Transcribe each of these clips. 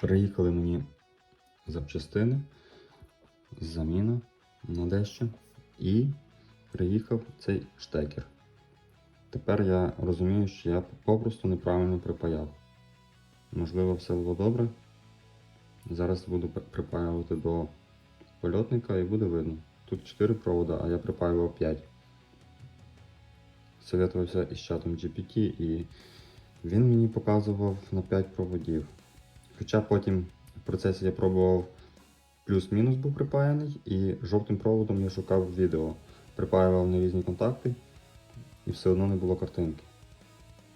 Приїхали мені запчастини, заміна на дещо. І приїхав цей штекер. Тепер я розумію, що я попросту неправильно припаяв. Можливо, все було добре. Зараз буду при- припаювати до польотника і буде видно. Тут 4 провода, а я припаював 5. Советувався із чатом GPT і він мені показував на 5 проводів. Хоча потім в процесі я пробував плюс-мінус був припаяний, і жовтим проводом я шукав відео, припаював на різні контакти, і все одно не було картинки.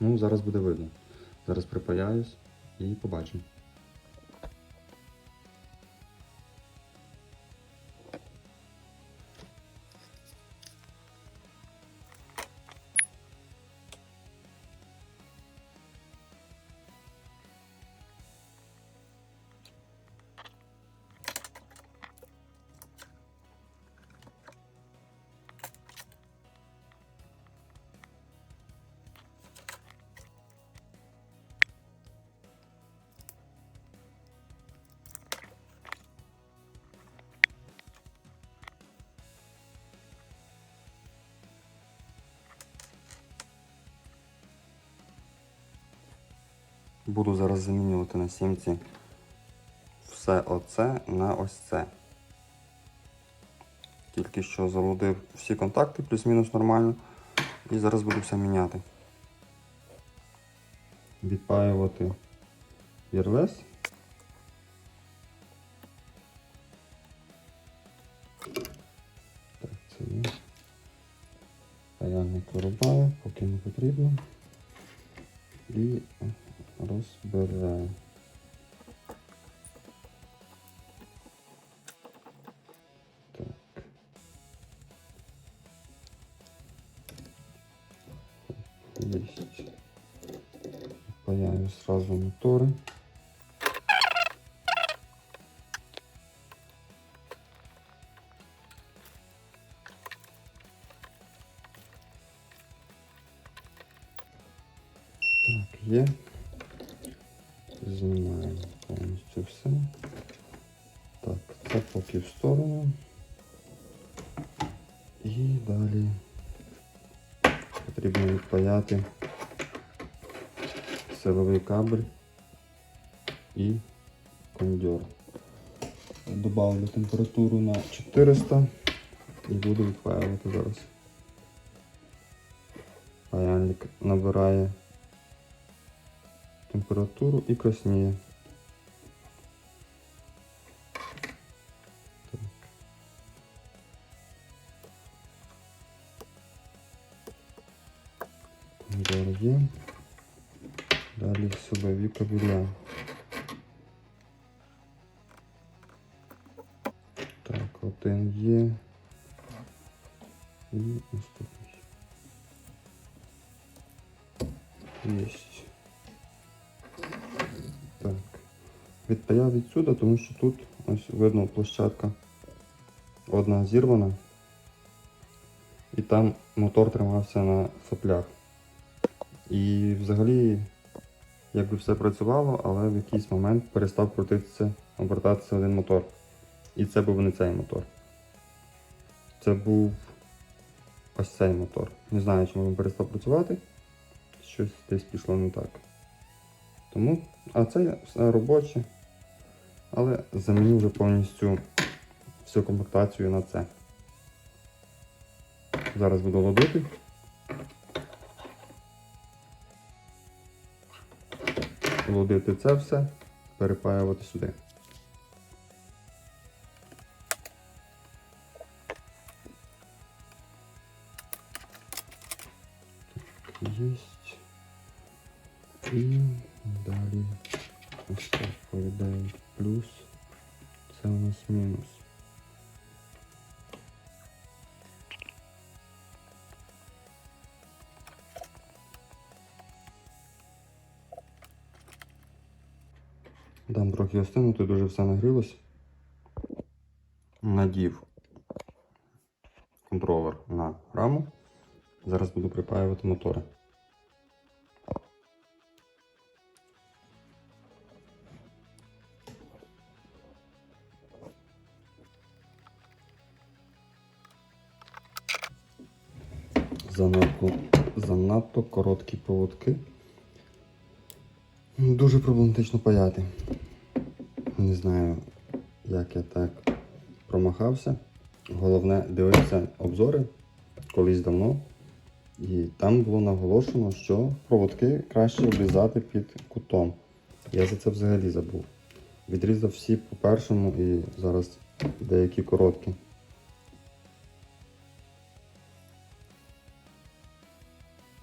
Ну, зараз буде видно. Зараз припаяюсь і побачимо. Буду зараз замінювати на сімці все оце на ось це. Тільки що залудив всі контакти, плюс-мінус нормально. І зараз буду все міняти. Відпаювати вірлес. Так, це є. Паяльник вирубаю, поки не потрібно. І розбираю. Так. Есть. Паяю сразу моторы. Так, є. Знімаємо повністю все. Так, це поки в сторону. І далі потрібно відпаяти силовий кабель і кондьор. Добавлю температуру на 400 і буду відпаювати зараз. Паяльник набирає температуру і красніє. Так. Кондор є. Далі силові кабеля. Так, один є. І наступний. Єсть. Відпаяв відсюди, тому що тут ось видно площадка одна зірвана. І там мотор тримався на соплях. І взагалі, якби все працювало, але в якийсь момент перестав крутитися, обертатися один мотор. І це був не цей мотор. Це був ось цей мотор. Не знаю, чому він перестав працювати. Щось десь пішло не так. Тому, а це все робоче. Але заміню вже повністю всю комплектацію на це. Зараз буду лодити. Лодити це все, перепаювати сюди. Єсть. Дам трохи остинути, дуже все нагрілося. Надів контролер на раму. Зараз буду припаювати мотори. Занадто, занадто короткі поводки. Дуже проблематично паяти. Не знаю, як я так промахався. Головне, дивився обзори колись давно. І там було наголошено, що проводки краще обрізати під кутом. Я за це взагалі забув. Відрізав всі по першому і зараз деякі короткі.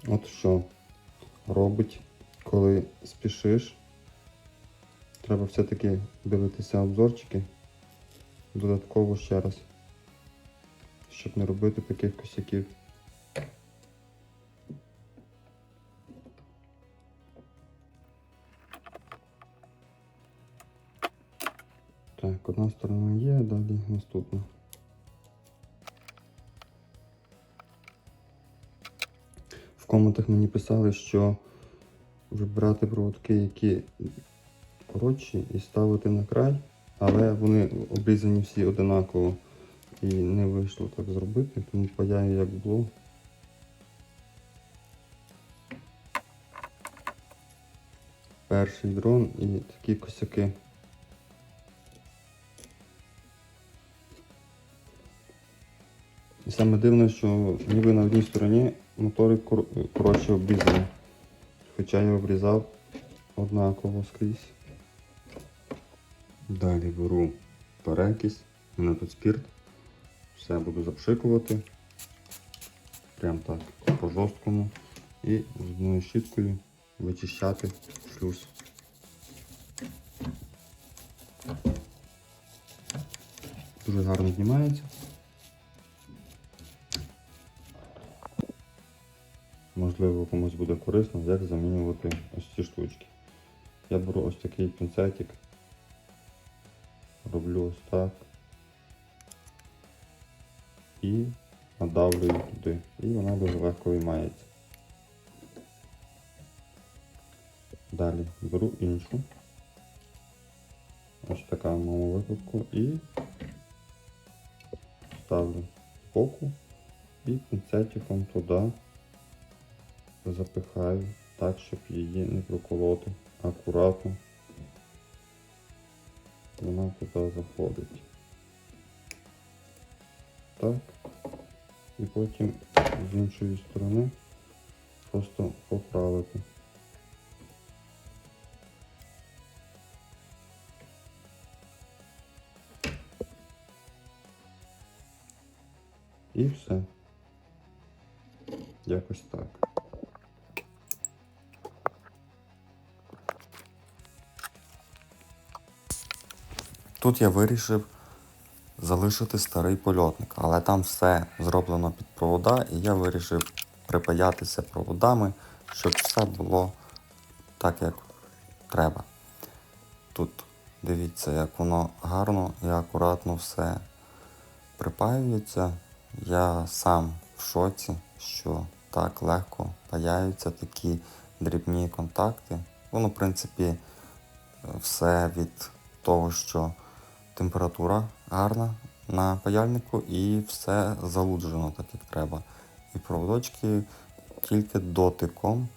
От що робить, коли спішиш. Треба все-таки дивитися обзорчики. Додатково ще раз. Щоб не робити таких косяків. Так, одна сторона є, далі наступна. В коментах мені писали, що вибирати проводки, які коротші, і ставити на край, але вони обрізані всі одинаково. І не вийшло так зробити, тому паяю як було. Перший дрон і такі косяки. І саме дивне, що ніби на одній стороні мотори коротше обрізані. Хоча я обрізав однаково скрізь. Далі беру перекись, у мене тут спірт. Все буду запшикувати. Прям так, по жорсткому. І зубною щіткою вичищати шлюз. Дуже гарно знімається. Можливо, комусь буде корисно, як замінювати ось ці штучки. Я беру ось такий пінцетик, ось так і надавлюю туди. І вона дуже легко виймається. Далі беру іншу. Ось така в моєму випадку і ставлю збоку і пінцетиком туди запихаю так, щоб її не проколоти. Акуратно вона туди заходить. Так. І потім з іншої сторони просто поправити. І все. Якось так. Тут я вирішив залишити старий польотник, але там все зроблено під провода, і я вирішив припаятися проводами, щоб все було так, як треба. Тут дивіться, як воно гарно і акуратно все припаюється. Я сам в шоці, що так легко паяються такі дрібні контакти. Воно, в принципі, все від того, що температура гарна на паяльнику і все залуджено так, як треба. І проводочки тільки дотиком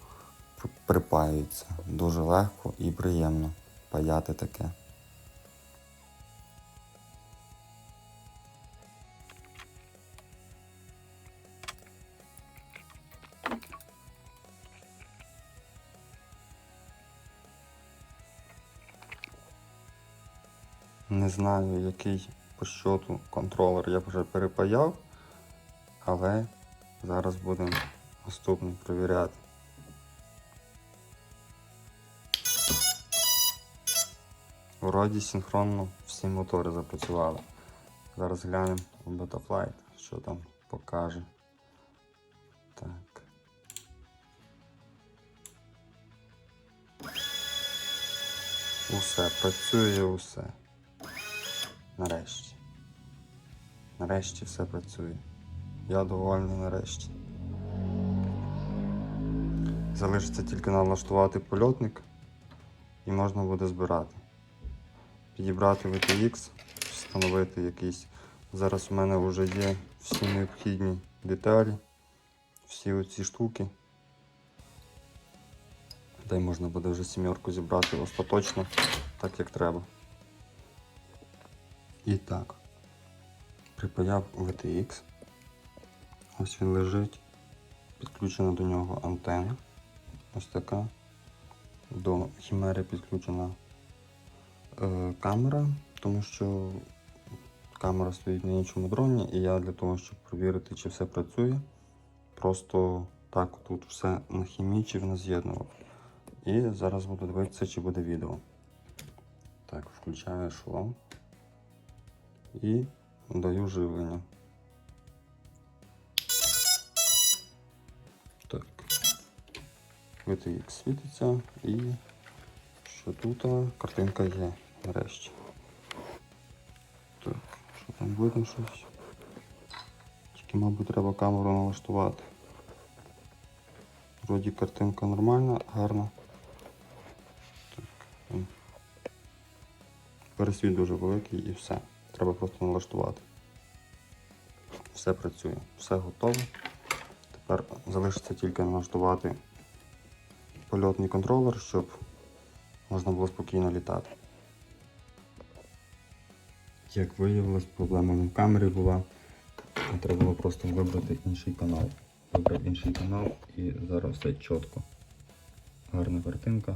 припаюються. Дуже легко і приємно паяти таке. Знаю, який по щоту контролер я вже перепаяв, але зараз будемо наступний перевіряти. Вроді синхронно всі мотори запрацювали. Зараз глянемо у Betaflight, що там покаже. Так. Усе, працює усе. Нарешті. Нарешті все працює. Я довольний нарешті. Залишиться тільки налаштувати польотник і можна буде збирати. Підібрати VTX, встановити якийсь. Зараз у мене вже є всі необхідні деталі, всі оці штуки. Де можна буде вже сімерку зібрати остаточно, так як треба. І так, припаяв VTX. Ось він лежить. Підключена до нього антенна. Ось така. До хімери підключена е, камера, тому що камера стоїть на іншому дроні, і я для того, щоб перевірити, чи все працює, просто так тут все нахімічив, наз'єднував. І зараз буду дивитися, чи буде відео. Так, включаю ешелон і даю живлення. Так. VTX світиться і що тут картинка є нарешті. Так, що там видно щось? Тільки, мабуть, треба камеру налаштувати. Вроді картинка нормальна, гарна. Так. Пересвіт дуже великий і все. Треба просто налаштувати. Все працює, все готово. Тепер залишиться тільки налаштувати польотний контролер, щоб можна було спокійно літати. Як виявилось, проблема не в камері була. Треба було просто вибрати інший канал. Вибрав інший канал і зараз все чітко. Гарна картинка,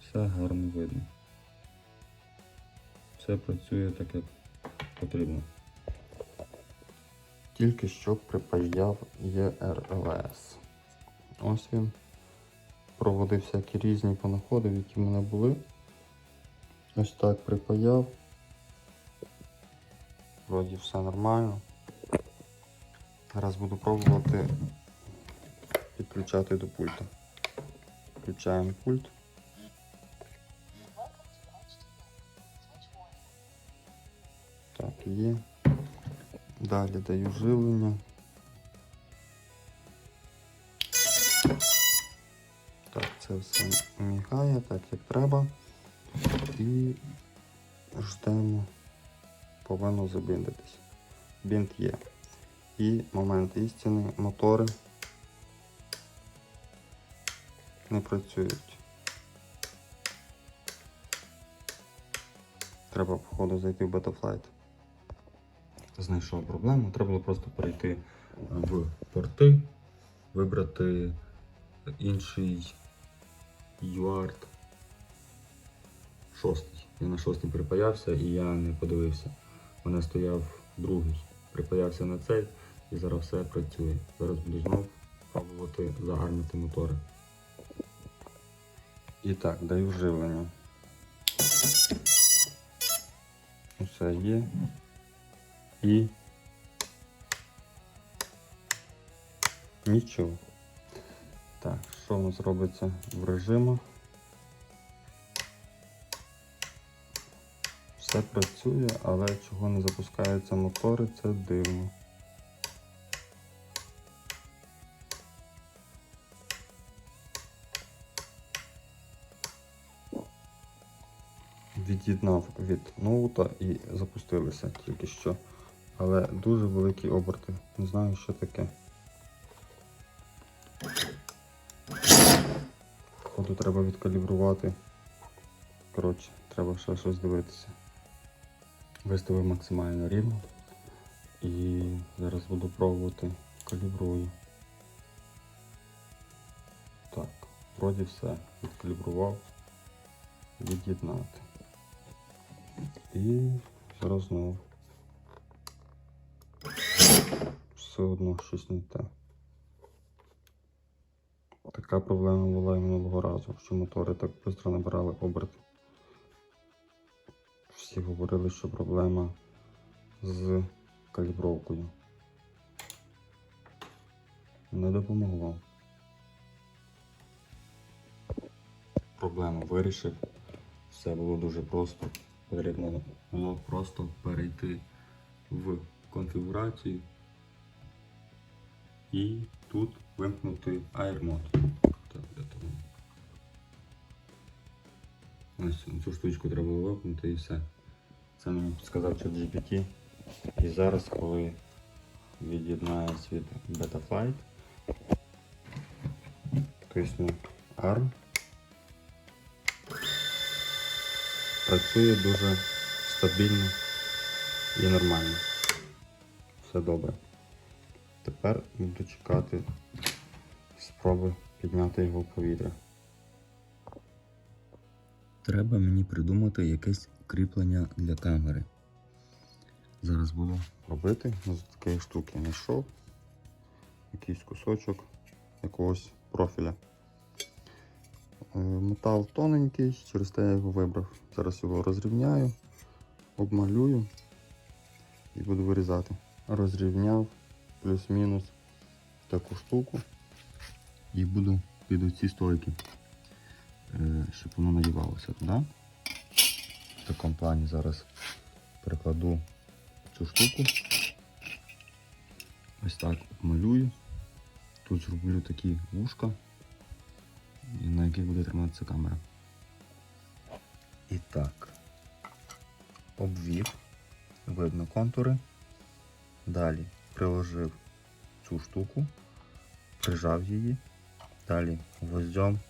все гарно видно. Все працює так, як потрібно. Тільки що припаяв ЄРЛС. Ось він. Проводив всякі різні понаходи, які в мене були. Ось так припаяв. Вроді все нормально. Зараз буду пробувати підключати до пульта. Включаємо пульт. Є. Далі даю живлення. Так, це все мігає, так як треба. І ждемо, повинно забіндитись. Бінт є. І момент істини, мотори не працюють. Треба, походу, зайти в Betaflight. Знайшов проблему. Треба було просто перейти в порти, вибрати інший UART шостий. Я на шостий припаявся і я не подивився. У мене стояв другий. Припаявся на цей і зараз все працює. Зараз буду знов пробувати загарнити мотори. І так, даю живлення. Все є. І нічого. Так, що у нас робиться в режимах? Все працює, але чого не запускаються мотори, це дивно. Від'єднав від ноута і запустилися тільки що. Але дуже великі оберти. Не знаю, що таке. Походу треба відкалібрувати. Коротше, треба ще щось дивитися. Виставив максимально рівно. І зараз буду пробувати калібрую. Так, вроді все. Відкалібрував. Від'єднати. І зараз знову. Все одно щось не те. Така проблема була і минулого разу, що мотори так швидко набирали оберти. Всі говорили, що проблема з калібровкою. Не допомогло. Проблему вирішив. Все було дуже просто. Потрібно було просто перейти в конфігурацію і тут вимкнути AirMod. Ось цю штучку треба було вимкнути і все. Це мені підказав чат GPT. І зараз, коли від'єднає світ Betaflight, Тисну ARM. Працює дуже стабільно і нормально. Все добре. Тепер буду чекати спроби підняти його в повітря. Треба мені придумати якесь кріплення для камери. Зараз буду робити з такої штуки. Знайшов якийсь кусочок якогось профіля. Е, Метал тоненький, через те я його вибрав. Зараз його розрівняю, обмалюю і буду вирізати. Розрівняв плюс-мінус таку штуку і буду під ці стойки, е, щоб воно надівалося туди. В такому плані зараз перекладу цю штуку. Ось так малюю. Тут зроблю такі вушка, на яких буде триматися камера. І так, обвів, видно контури. Далі приложив цю штуку, прижав її. Далі гвоздем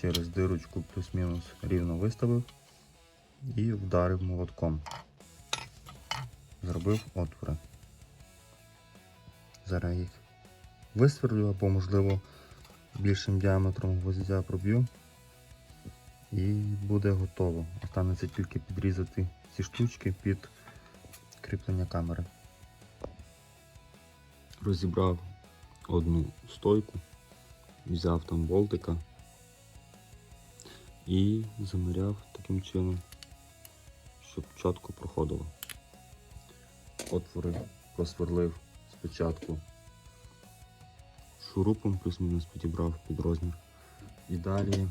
через дирочку плюс-мінус рівно виставив і вдарив молотком. Зробив отвори. Зараз їх висверлю або, можливо, більшим діаметром гвоздя проб'ю. І буде готово. Останеться тільки підрізати ці штучки під кріплення камери. Розібрав одну стойку, взяв там болтика і заміряв таким чином, щоб чітко проходило. Отвори просверлив спочатку шурупом, плюс-мінус підібрав під розмір. І далі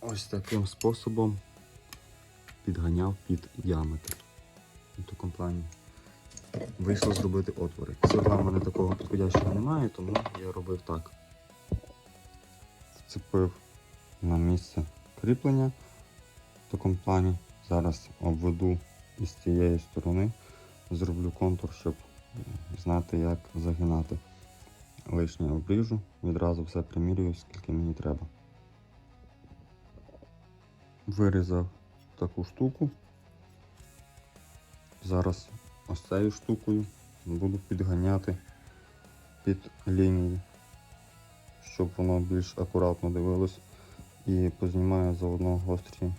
ось таким способом підганяв під діаметр. У такому плані вийшло зробити отвори. Сверла в мене такого підходящого немає, тому я робив так. Вцепив на місце кріплення в такому плані. Зараз обведу із цієї сторони, зроблю контур, щоб знати, як загинати. Лишнє обріжу, відразу все примірюю, скільки мені треба. Вирізав таку штуку. Зараз ось цією штукою буду підганяти під лінію, щоб воно більш акуратно дивилось і познімаю заодно гострі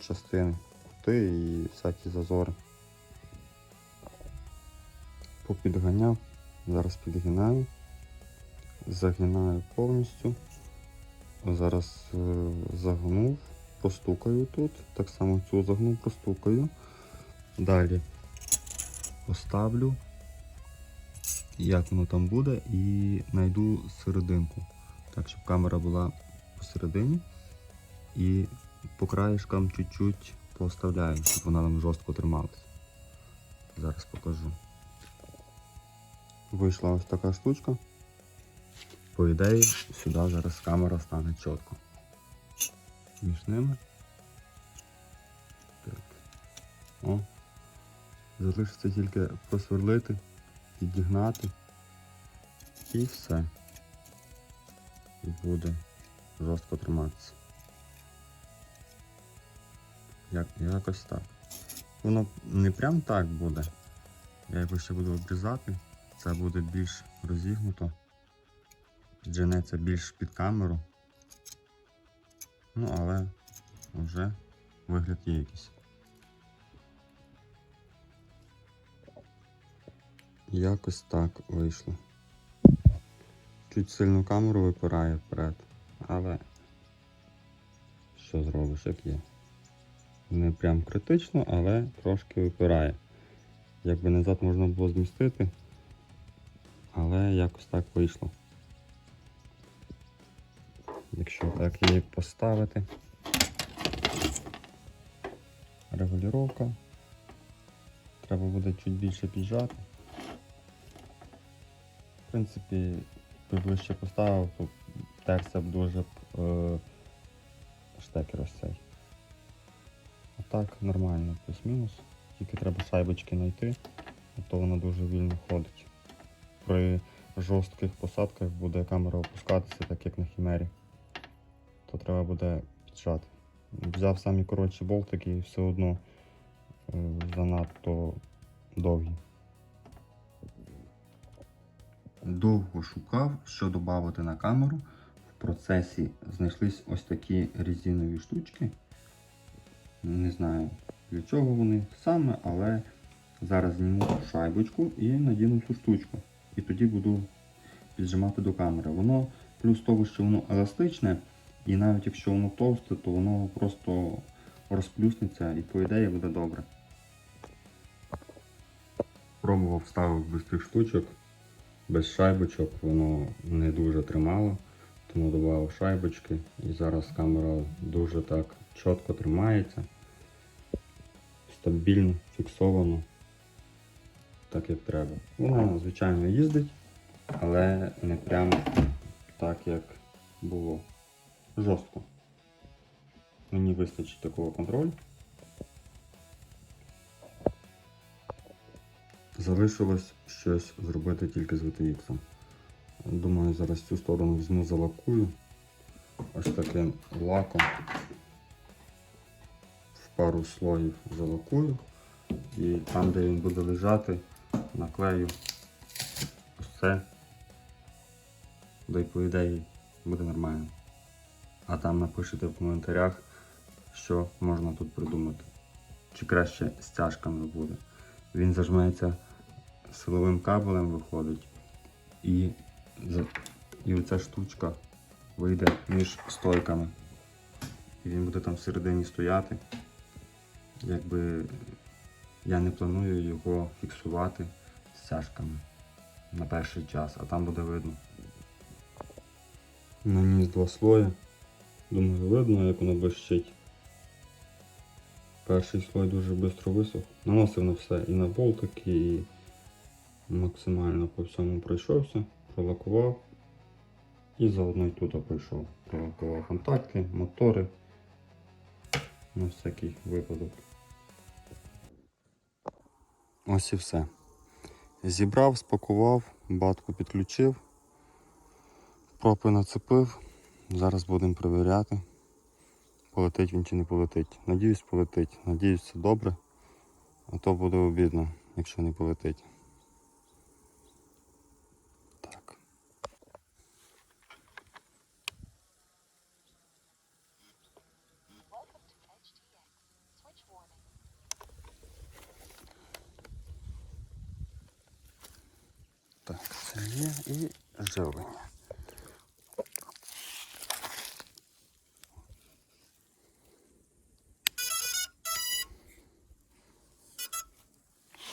частини, кути і всякі зазори. Попідганяв, зараз підгинаю, загинаю повністю. Зараз е, загнув, простукаю тут, так само цю загнув, простукаю. Далі поставлю, як воно там буде, і знайду серединку. Так, щоб камера була посередині. І по краєшкам чуть-чуть поставляю, щоб вона там жорстко трималась. Зараз покажу. Вийшла ось така штучка. По ідеї, сюди зараз камера стане чітко. Між ними. Так. О. Залишиться тільки просверлити, підігнати і все. І буде жорстко триматися. Як, якось так. Воно не прям так буде. Я його ще буду обрізати. Це буде більш розігнуто. Дженеться більш під камеру. Ну, але вже вигляд є якийсь. Якось так вийшло. Чуть сильно камеру випирає вперед, але що зробиш, як є. Не прям критично, але трошки випирає. Якби назад можна було змістити, але якось так вийшло. Якщо так її поставити. Регулювання. Треба буде чуть більше піджати. В принципі, якби ближче поставив, то терся б дуже е, штекер ось цей. А так нормально, плюс-мінус. Тільки треба шайбочки знайти, а то воно дуже вільно ходить. При жорстких посадках буде камера опускатися, так як на хімері, то треба буде піджати. Взяв самі коротші болтики і все одно е, занадто довгі. Довго шукав, що додати на камеру. В процесі знайшлись ось такі резинові штучки. Не знаю для чого вони саме, але зараз зніму шайбочку і надіну цю штучку. І тоді буду піджимати до камери. Воно плюс того, що воно еластичне, і навіть якщо воно товсте, то воно просто розплюснеться і по ідеї буде добре. Пробував ставив без тих штучок, без шайбочок, воно не дуже тримало, тому додав шайбочки і зараз камера дуже так чітко тримається, стабільно, фіксовано, так як треба. Вона, звичайно, їздить, але не прямо так, як було. Жорстко. Мені вистачить такого контролю. Залишилось щось зробити тільки з VTX. Думаю, зараз цю сторону візьму залакую ось таким лаком. В пару слоїв залакую. І там, де він буде лежати, наклею все. Да й по ідеї буде нормально. А там напишите в коментарях, що можна тут придумати. Чи краще стяжками буде. Він зажметься силовим кабелем виходить. І, і оця штучка вийде між стойками. І він буде там всередині стояти. Якби я не планую його фіксувати стяжками на перший час, а там буде видно. Наніс два слої. Думаю, видно, як воно блищить. Перший слой дуже швидко висох. Наносив на все і на болтики, і максимально по всьому пройшовся, пролакував. І заодно й тут пройшов. Пролакував контакти, мотори. На всякий випадок. Ось і все. Зібрав, спакував, батку підключив, пропи нацепив. Зараз будемо перевіряти, полетить він чи не полетить. Надіюсь, полетить. Надіюсь, все добре. А то буде обідно, якщо не полетить. Є і живлення.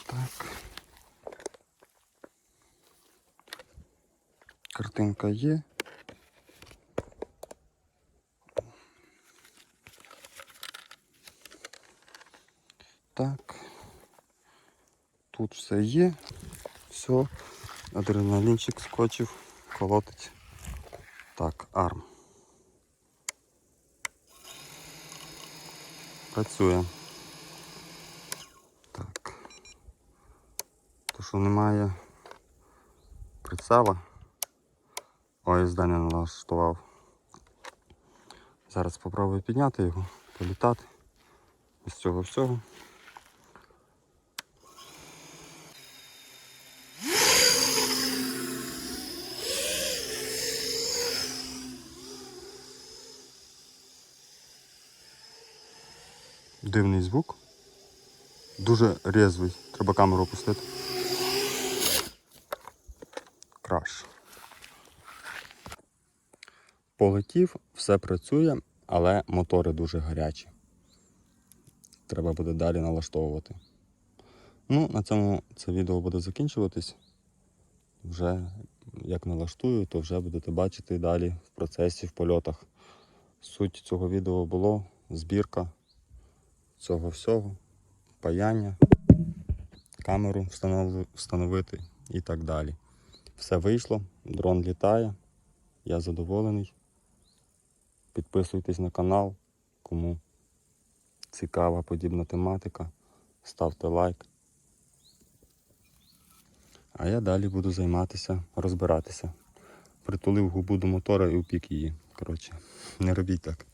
Так. Картинка є. Так. Тут все є. Все. Адреналінчик скочив, колотить. Так, арм. Працює. Так. То що немає прицела. Ой, здання налаштував. Зараз спробую підняти його, політати. Із цього всього. Дивний звук. Дуже резвий. Треба камеру опустити. Краще. Полетів, все працює, але мотори дуже гарячі. Треба буде далі налаштовувати. Ну, на цьому це відео буде закінчуватись. Вже як налаштую, то вже будете бачити далі в процесі, в польотах. Суть цього відео було збірка цього всього, паяння, камеру встановити і так далі. Все вийшло, дрон літає, я задоволений. Підписуйтесь на канал, кому цікава подібна тематика. Ставте лайк. А я далі буду займатися, розбиратися. Притулив губу до мотора і упік її. Коротше, не робіть так.